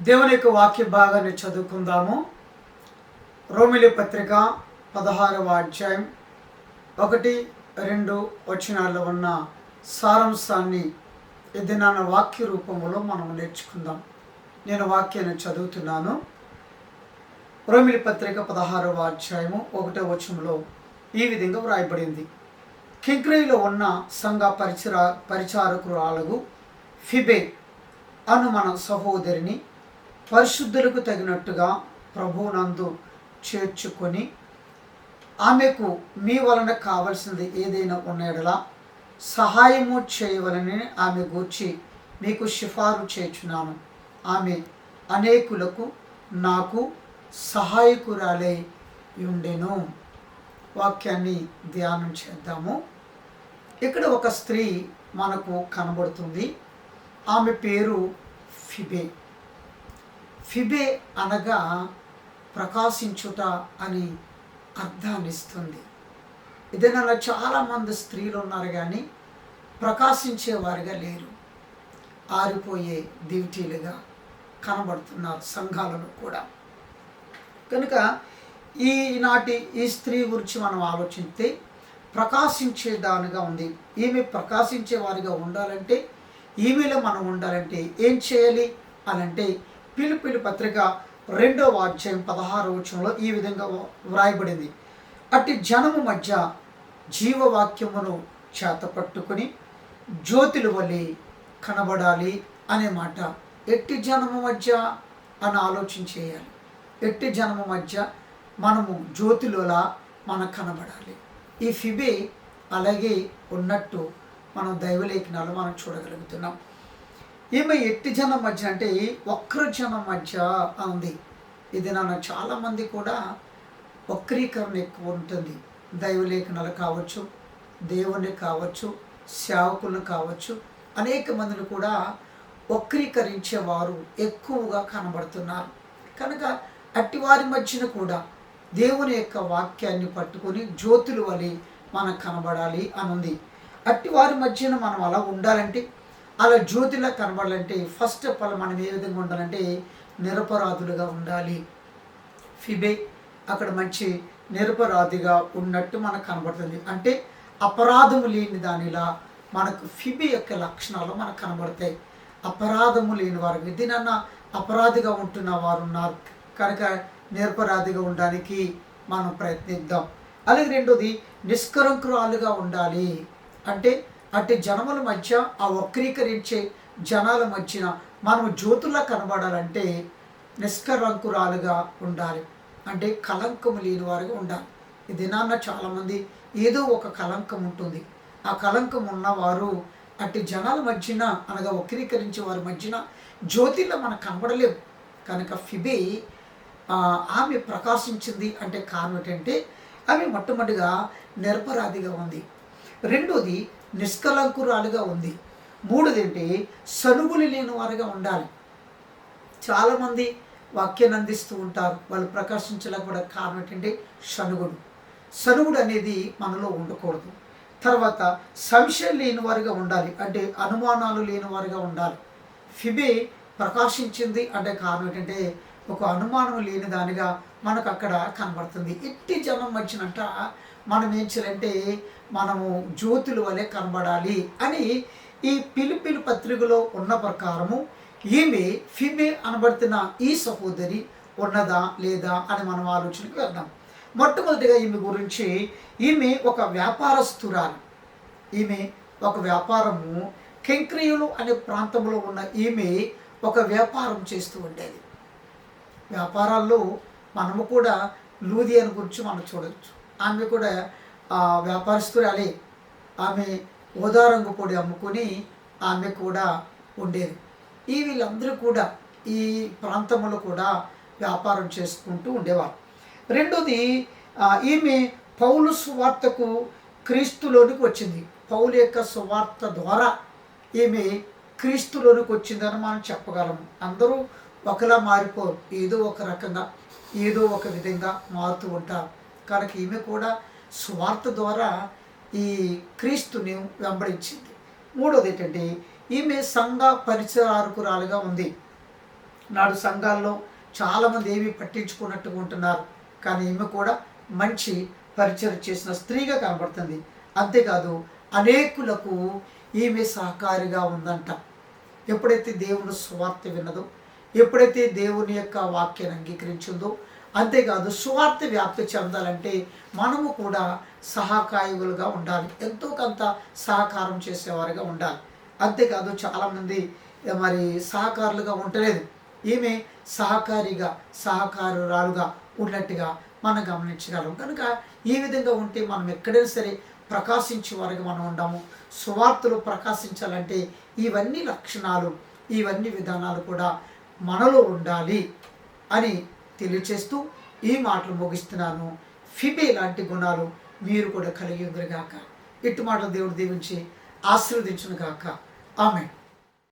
దేవుని యొక్క వాక్య భాగాన్ని చదువుకుందాము. రోమిలి పత్రిక పదహారవ అధ్యాయం ఒకటి రెండు వచనాల్లో ఉన్న సారాంశాన్ని ఇది వాక్య రూపంలో మనం నేర్చుకుందాం. నేను వాక్యాన్ని చదువుతున్నాను. రోమిలి పత్రిక పదహారవ అధ్యాయము ఒకటో వచనంలో ఈ విధంగా వ్రాయబడింది. కిగ్రైలో ఉన్న సంఘ పరిచర పరిచారకురాలకు ఫిబే అను మన సహోదరిని పరిశుద్ధులకు తగినట్టుగా ప్రభువునందు చేర్చుకొని ఆమెకు మీ వలన కావలసినది ఏదైనా ఉన్నడలా సహాయము చేయవలని ఆమె గూర్చి మీకు సిఫారు చేర్చున్నాను. ఆమె అనేకులకు నాకు సహాయకురాలై ఉండెను. వాక్యాన్ని ధ్యానం చేద్దాము. ఇక్కడ ఒక స్త్రీ మనకు కనబడుతుంది. ఆమె పేరు ఫిబే. ఫిబే అనగా ప్రకాశించుట అని అర్థాన్నిస్తుంది. ఇదేనా చాలామంది స్త్రీలు ఉన్నారు కానీ ప్రకాశించేవారుగా లేరు. ఆరిపోయే దివిటీలుగా కనబడుతున్నారు సంఘాలలో కూడా. కనుక ఈనాటి ఈ స్త్రీ గురించి మనం ఆలోచిస్తే ప్రకాశించేదానిగా ఉంది. ఈమె ప్రకాశించేవారిగా ఉండాలంటే ఈమెలో మనం ఉండాలంటే ఏం చేయాలి? అని అంటే పిలుపిలు పత్రిక రెండవ అధ్యాయం పదహారవ వచనంలో ఈ విధంగా వ్రాయబడింది. అట్టి జనము మధ్య జీవవాక్యమును చేతపట్టుకుని జ్యోతిలు వలి కనబడాలి అనే మాట. ఎట్టి జనము మధ్య అని ఆలోచన చేయాలి. ఎట్టి జనము మధ్య మనము జ్యోతిలోలా మనకు కనబడాలి. ఈ ఫిబే అలాగే ఉన్నట్టు మనం దైవలేఖనాలు మనం చూడగలుగుతున్నాం. ఈమె ఎట్టి జనం మధ్య అంటే ఒక్కరు జనం మధ్య ఉంది. ఇది నన్ను చాలామంది కూడా వక్రీకరణ ఎక్కువ ఉంటుంది. దైవలేఖనాలు కావచ్చు దేవుని కావచ్చు సేవకులను కావచ్చు అనేక మందిని కూడా వక్రీకరించేవారు ఎక్కువగా కనబడుతున్నారు. కనుక అట్టి వారి మధ్యన కూడా దేవుని యొక్క వాక్యాన్ని పట్టుకొని జ్యోతులు వలి మనకు కనబడాలి అని ఉంది అట్టి వారి మధ్యన మనం అలా ఉండాలంటే అలా జ్యోతిలా కనబడాలంటే ఫస్ట్ ఆఫ్ ఆల్ మనం ఏ విధంగా ఉండాలంటే నిరపరాధులుగా ఉండాలి. ఫిబే అక్కడ మంచి నిరపరాధిగా ఉన్నట్టు మనకు కనబడుతుంది. అంటే అపరాధము లేని దానిలా మనకు ఫిబి యొక్క లక్షణాలు మనకు కనబడతాయి. అపరాధము లేని వారు దీనన్న అపరాధిగా ఉంటున్న వారు ఉన్నారు. కనుక నిరపరాధిగా ఉండడానికి మనం ప్రయత్నిద్దాం. అలాగే రెండోది నిష్కరంకురాలుగా ఉండాలి. అంటే అట్టి జనముల మధ్య ఆ వక్రీకరించే జనాల మధ్యన మనం జ్యోతుల్లా కనబడాలంటే నిష్కరంకురాలుగా ఉండాలి. అంటే కలంకము లేని వారుగా ఉండాలి. ఈ దినాన్న చాలామంది ఏదో ఒక కలంకం ఉంటుంది. ఆ కలంకం ఉన్నవారు అట్టి జనాల మధ్యన అనగా వక్రీకరించే వారి మధ్యన జ్యోతిలో మనకు కనబడలేవు. కనుక ఫిబే ఆమె ప్రకాశించింది అంటే కారణం ఏంటంటే ఆమె మొట్టమొదటిగా నిరపరాధిగా ఉంది. రెండోది నిష్కలంకురాలుగా ఉంది. మూడోది సనుగులు లేని వారుగా ఉండాలి. చాలామంది వాక్యాన్ని అందిస్తూ ఉంటారు. వాళ్ళు ప్రకాశించలేక కూడా కారణం ఏంటంటే సనుగుడు సనుగుడు అనేది మనలో ఉండకూడదు. తర్వాత సంశయం లేని వారుగా ఉండాలి. అంటే అనుమానాలు లేని వారుగా ఉండాలి. ఫిబే ప్రకాశించింది అంటే కారణం ఏంటంటే ఒక అనుమానం లేని దానిగా మనకు అక్కడ కనబడుతుంది. ఎట్టి జనం వచ్చినట్ట మనం ఏం చేయాలంటే మనము జ్యోతుల వలె కనబడాలి అని ఈ పిలుపిలు పత్రికలో ఉన్న ప్రకారము ఈమె ఫిమే అనబడుతున్న ఈ సహోదరి ఉన్నదా లేదా అని మనం ఆలోచనకు వెళ్దాం. మొట్టమొదటిగా ఈమె గురించి ఈమె ఒక వ్యాపారస్తురాలు. ఈమె ఒక వ్యాపారము కెంక్రియులు అనే ప్రాంతంలో ఉన్న ఈమె ఒక వ్యాపారం చేస్తూ ఉండేది. వ్యాపారాల్లో మనము కూడా లూదియన్ గురించి మనం చూడవచ్చు ఆమె కూడా వ్యాపారస్తురాలే. ఆమె ఓదారంగు పొడి అమ్ముకొని ఆమె కూడా ఉండేది. ఈ వీళ్ళందరూ కూడా ఈ ప్రాంతంలో కూడా వ్యాపారం చేసుకుంటూ ఉండేవారు. రెండోది ఈమె పౌలు సువార్తకు క్రీస్తులోనికి వచ్చింది. పౌలు యొక్క సువార్త ద్వారా ఈమె క్రీస్తులోనికి వచ్చిందని మనం చెప్పగలము. అందరూ ఒకలా మారిపోరు. ఏదో ఒక రకంగా ఏదో ఒక విధంగా మారుతూ ఉంటారు. కనుక ఈమె కూడా స్వార్థ ద్వారా ఈ క్రీస్తుని వెంబడించింది. మూడోది ఏంటంటే ఈమె సంఘ పరిచయారకురాలుగా ఉంది. నాడు సంఘాల్లో చాలామంది ఏమీ పట్టించుకున్నట్టుగా ఉంటున్నారు. కానీ ఈమె కూడా మంచి పరిచయం చేసిన స్త్రీగా కనబడుతుంది. అంతేకాదు అనేకులకు ఈమె సహకారిగా ఉందంట. ఎప్పుడైతే దేవుని స్వార్థ విన్నదో ఎప్పుడైతే దేవుని యొక్క వాక్యాన్ని అంగీకరించిందో అంతేకాదు సువార్త వ్యాప్తి చెందాలంటే మనము కూడా సహకాయులుగా ఉండాలి. ఎంతో కొంత సహకారం చేసేవారుగా ఉండాలి. అంతేకాదు చాలామంది మరి సహకారులుగా ఉండలేదు. ఈమె సహకారిగా సహకారురాలుగా ఉన్నట్టుగా మనం గమనించగలం. కనుక ఈ విధంగా ఉంటే మనం ఎక్కడైనా సరే ప్రకాశించే వారికి మనం ఉండాము. సువార్తలు ప్రకాశించాలంటే ఇవన్నీ లక్షణాలు ఇవన్నీ విధానాలు కూడా మనలో ఉండాలి అని తెలియచేస్తూ ఈ మాటలు ముగిస్తున్నాను. ఫిబే లాంటి గుణాలు మీరు కూడా కలిగి ఉందిగాక ఇటు మాటలు దేవుడు దీవించి ఆశీర్వదించును గాక. ఆమె